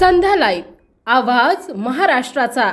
संध्या live आवाज महाराष्ट्राचा.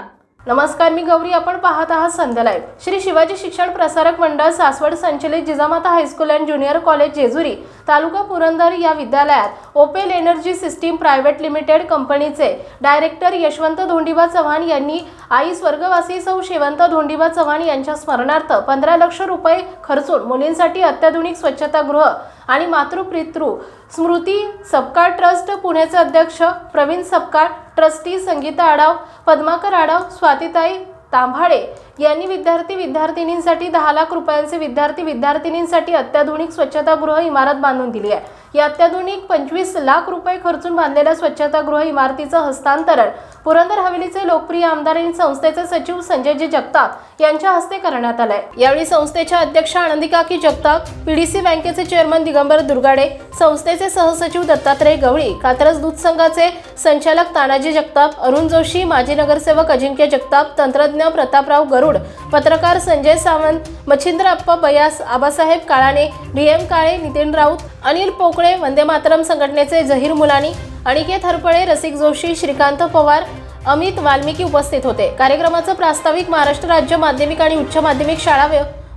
नमस्कार मी गौरी. आपण पाहत आहात संध्या लाईव्ह. श्री शिवाजी शिक्षण प्रसारक मंडळ सासवड संचलित Jijamata high school and junior college Jejuri तालुका पुरंदर या विद्यालयात Opel energy system private limited कंपनीचे डायरेक्टर यशवंत धोंडीबा चव्हाण यांनी आई स्वर्गवासी सौ शेवंत धोंडीबा चव्हाण यांच्या स्मरणार्थ पंधरा लक्ष रुपये खर्चून मुलींसाठी अत्याधुनिक स्वच्छतागृह आणि मातृपितृ स्मृती सपकाळ ट्रस्ट पुण्याचे अध्यक्ष प्रवीण सपकाळ ट्रस्टी संगीता आडाव पद्माकर आडाव स्वातीताई तांभाडे यांनी विद्यार्थी विद्यार्थिनींसाठी दहा लाख रुपयांचे विद्यार्थी विद्यार्थिनींसाठी अत्याधुनिक स्वच्छतागृह इमारत बांधून दिली आहे. या अत्याधुनिक पंचवीस लाख रुपये खर्चून बांधलेल्या स्वच्छतागृह इमारतीचं हस्तांतरण. पुरंदर हवेलीचे लोकप्रिय आमदार आणि संस्थेचे सचिव संजयजी जगताप यांच्या हस्ते करण्यात आलंय. यावेळी संस्थेच्या अध्यक्ष आनंदिका की जगताप पीडीसी बँकेचे चेअरमन दिगंबर दुर्गाडे संस्थेचे सहसचिव दत्तात्रय गवळी कात्रज दूध संघाचे संचालक तानाजी जगताप अरुण जोशी माजी नगरसेवक अजिंक्य जगताप तंत्रज्ञ प्रतापराव गरुड पत्रकार संजय सावंत मच्छिंद्र अप्पा बयास आबासाहेब काळाने डी एम काळे नितीन राऊत अनिल पोकळे वंदे मातरम संघटनेचे जहीर मुलानी अनिकेत हरपळे रसिक जोशी श्रीकांत पवार अमित वाल्मिकी उपस्थित होते. कार्यक्रमाचं प्रास्ताविक महाराष्ट्र राज्य माध्यमिक आणि उच्च माध्यमिक शाळा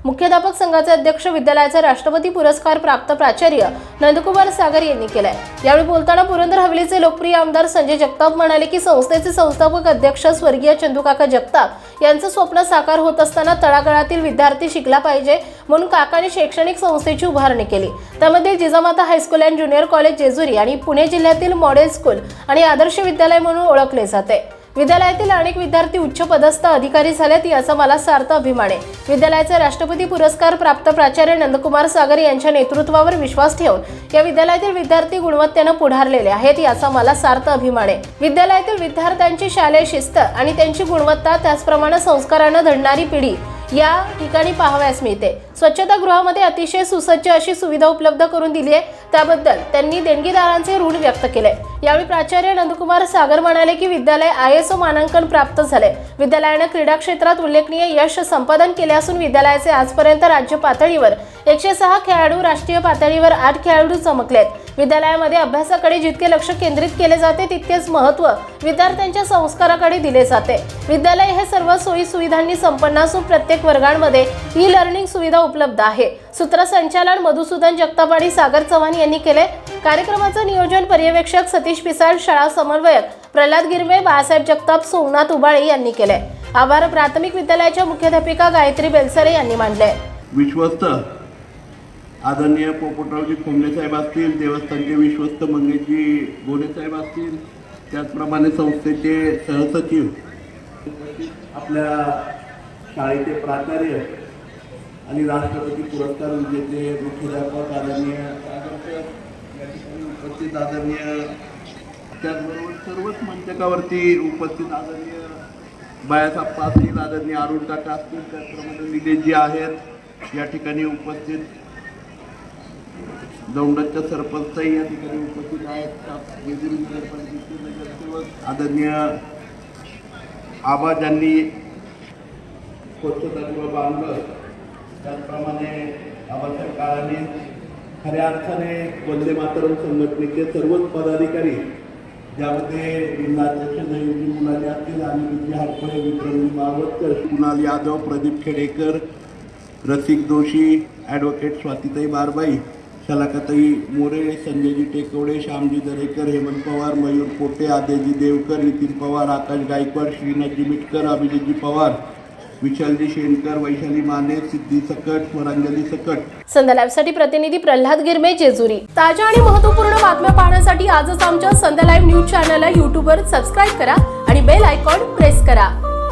मुख्याध्यापक संघाचे अध्यक्ष विद्यालयाचा राष्ट्रपती पुरस्कार प्राप्त प्राचार्य नंदकुमार सागर यांनी केलाय. यावेळी बोलताना पुरंदर हवेलीचे लोकप्रिय आमदार संजय जगताप म्हणाले की संस्थेचे संस्थापक अध्यक्ष स्वर्गीय चंदूकाका जगताप यांचं स्वप्न साकार होत असताना तळागाळातील विद्यार्थी शिकला पाहिजे म्हणून काकाने शैक्षणिक संस्थेची उभारणी केली. त्यामध्ये Jijamata high school and junior college Jejuri आणि पुणे जिल्ह्यातील मॉडेल स्कूल आणि आदर्श विद्यालय म्हणून ओळखले जाते. विद्यालयातील अनेक विद्यार्थी उच्च पदस्थ अधिकारी झालेत याचा मला सार्थ अभिमान आहे. विद्यालयाचे राष्ट्रपती पुरस्कार प्राप्त प्राचार्य नंदकुमार सागर यांच्या नेतृत्वावर विश्वास ठेवून या विद्यालयातील विद्यार्थी गुणवत्तेनं पुढारलेले आहेत याचा मला सार्थ अभिमान आहे. विद्यालयातील विद्यार्थ्यांची शालेय शिस्त आणि त्यांची गुणवत्ता त्याचप्रमाणे संस्कारानं धडणारी पिढी या ठिकाणी पाहावयास मिळते. स्वच्छतागृहामध्ये अतिशय सुसज्ज अशी सुविधा उपलब्ध करून दिली आहे. त्याबद्दल त्यांनी देणगीदारांचे ऋण व्यक्त केले. यावेळी प्राचार्य नंदकुमार सागर म्हणाले की विद्यालय आय एस ओ मानांकन प्राप्त झाले. विद्यालयानं क्रीडा क्षेत्रात उल्लेखनीय यश संपादन केले असून विद्यालयाचे आजपर्यंत राज्य पातळीवर एकशे सहा खेळाडू राष्ट्रीय पातळीवर आठ खेळाडू चमकलेत. विद्यालयामध्ये अभ्यासाकडे जितके लक्ष केंद्रित केले जाते तितकेच महत्त्व विद्यार्थ्यांच्या संस्काराकडे दिले जाते. विद्यालय हे सर्व सोयी सुविधांनी संपन्न असून प्रत्येक वर्गांमध्ये ई लर्निंग सुविधा उपलब्ध आहे. सूत्रसंचालन मधुसूदन जगताप आणि सागर चव्हाण यांनी केले. कार्यक्रमाचं नियोजन पर्यवेक्षक सतीश पिसाळ शाळा समन्वयक प्रल्हाद गिरमे बाळासाहेब जगताप सोमनाथ उबाळे यांनी केले. आभार प्राथमिक विद्यालयाच्या मुख्याध्यापिका गायत्री बेलसरे यांनी मांडले. विश्वस्त आदरणीय पोपटरावजी खोमले साहेब असतील देवस्थानचे विश्वस्त मंगेशजी गोरे साहेब असतील त्याचप्रमाणे संस्थेचे सहसचिव आपल्या शाळेचे प्राचार्य आणि राष्ट्रपती पुरस्कार विजेते मुख्याध्यापक आदरणीय ठिकाणी उपस्थित आदरणीय त्याचबरोबर सर्वच मंचकावरती उपस्थित आदरणीय बायासाप्पा असतील आदरणीय अरुण काका असतील त्याचप्रमाणे निलेशजी आहेत या ठिकाणी उपस्थित दौंडाच्या सरपंचही या ठिकाणी उपस्थित आहेत. त्या- नगरपालिकेचे नगरसेवक आदरणीय आबा ज्यांनी स्वच्छतागृह बांधलं. त्याचप्रमाणे आबासाहेब काळाने खऱ्या अर्थाने वंदे मातरम संघटनेचे सर्वच पदाधिकारी ज्यामध्ये जिल्हाध्यक्ष नयोजी मुलाने असतील आणि विजय हरपळे विक्रमजी मावतकर कुणाल यादव प्रदीप खेडेकर रसिक जोशी ॲडव्होकेट स्वातीताई बारबाई कलाकाताई मोरे संजयजी टेकवडे श्यामजी दरेकर हेमंत पवार मयूर पोटे आदेजी देवकर नितीन पवार आकाश गायकवाड श्रीनाथजी मिटकर अभिजितजी पवार विशालजी शेणकर वैशाली माने सिद्धी सकट स्वरांजली सकट. संध्या लाईव्हसाठी प्रतिनिधी प्रल्हाद गिरमे जेजुरी. ताज्या आणि महत्त्वपूर्ण बातम्या पाहण्यासाठी आजच आमच्या संध्या लाईव्ह न्यूज चॅनलला यूट्यूबवर सबस्क्राईब करा आणि बेल आयकॉन प्रेस करा.